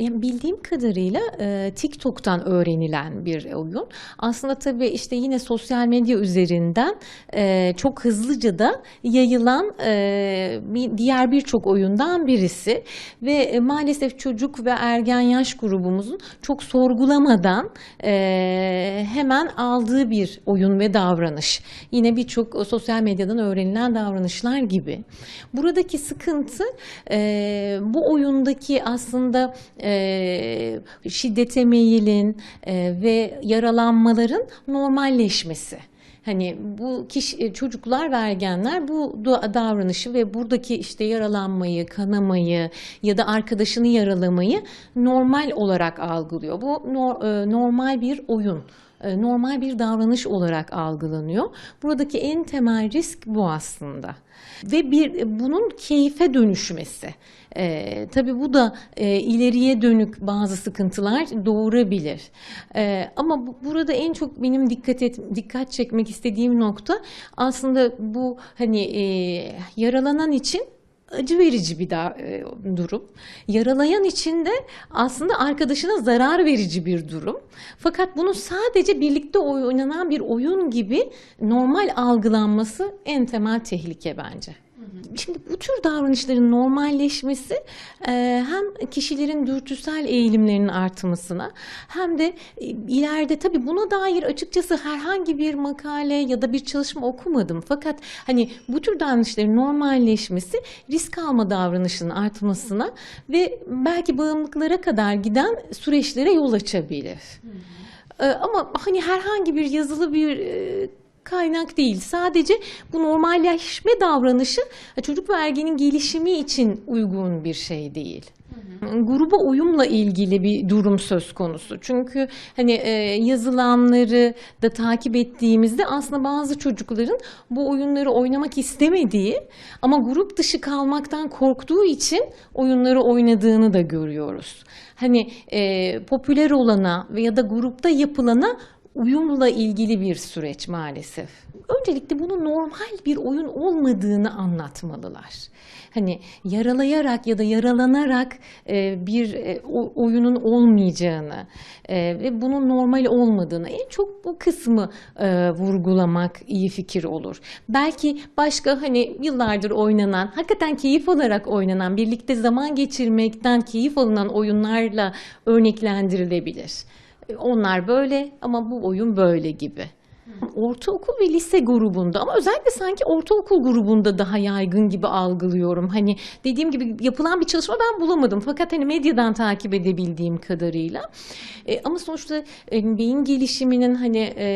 Bildiğim kadarıyla e, TikTok'tan öğrenilen bir oyun. Aslında tabii işte yine sosyal medya üzerinden e, çok hızlıca da yayılan e, diğer birçok oyundan birisi ve maalesef çocuk ve ergen yaş grubumuzun çok sorgulamadan hemen aldığı bir oyun ve davranış. Yine birçok sosyal medyadan öğrenilen davranışlar gibi. Buradaki sıkıntı bu oyundaki aslında şiddete meyilin e, ve yaralanmaların normalleşmesi. Hani bu kişi, çocuklar ve ergenler bu da- davranışı ve buradaki işte yaralanmayı, kanamayı ya da arkadaşını yaralamayı normal olarak algılıyor. Bu e, normal bir oyun e, normal bir davranış olarak algılanıyor. Buradaki en temel risk bu aslında. Ve bir bunun keyfe dönüşmesi. E, tabii bu da e, ileriye dönük bazı sıkıntılar doğurabilir. E, ama bu- burada en çok benim dikkat et, dikkat çekmek istediğim nokta aslında bu hani e, yaralanan için acı verici bir da, e, durum. Yaralayan için de aslında arkadaşına zarar verici bir durum. Fakat bunun sadece birlikte oynanan bir oyun gibi normal algılanması en temel tehlike bence. Şimdi bu tür davranışların normalleşmesi e, hem kişilerin dürtüsel eğilimlerinin artmasına hem de e, ileride tabii buna dair açıkçası herhangi bir makale ya da bir çalışma okumadım. Fakat hani bu tür davranışların normalleşmesi risk alma davranışının artmasına ve belki bağımlılıklara kadar giden süreçlere yol açabilir. Ee, Ama hani herhangi bir yazılı bir e, kaynak değil. Sadece bu normalleşme davranışı çocuk ve ergenin gelişimi için uygun bir şey değil. Gruba uyumla ilgili bir durum söz konusu. Çünkü hani e, yazılanları da takip ettiğimizde aslında bazı çocukların bu oyunları oynamak istemediği ama grup dışı kalmaktan korktuğu için oyunları oynadığını da görüyoruz. Hani e, popüler olana veya da grupta yapılana uyumla ilgili bir süreç maalesef. Öncelikle bunun normal bir oyun olmadığını anlatmalılar. Hani yaralayarak ya da yaralanarak e, bir e, oyunun olmayacağını e, ve bunun normal olmadığını en çok bu kısmı vurgulamak iyi fikir olur. Belki başka hani yıllardır oynanan, hakikaten keyif alarak oynanan, birlikte zaman geçirmekten keyif alınan oyunlarla örneklendirilebilir. Onlar böyle ama bu oyun böyle gibi. Ortaokul ve lise grubunda ama özellikle sanki ortaokul grubunda daha yaygın gibi algılıyorum. Hani dediğim gibi yapılan bir çalışma ben bulamadım. Fakat hani medyadan takip edebildiğim kadarıyla. E, ama sonuçta e, beyin gelişiminin hani e,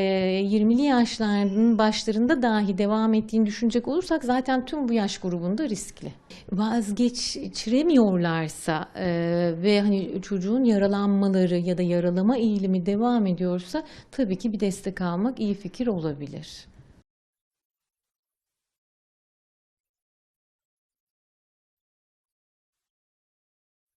20'li yaşlarının başlarında dahi devam ettiğini düşünecek olursak zaten tüm bu yaş grubunda riskli. Vazgeçiremiyorlarsa e, ve hani çocuğun yaralanmaları ya da yaralama eğilimi devam ediyorsa tabii ki bir destek almak iyi fikir olabilir.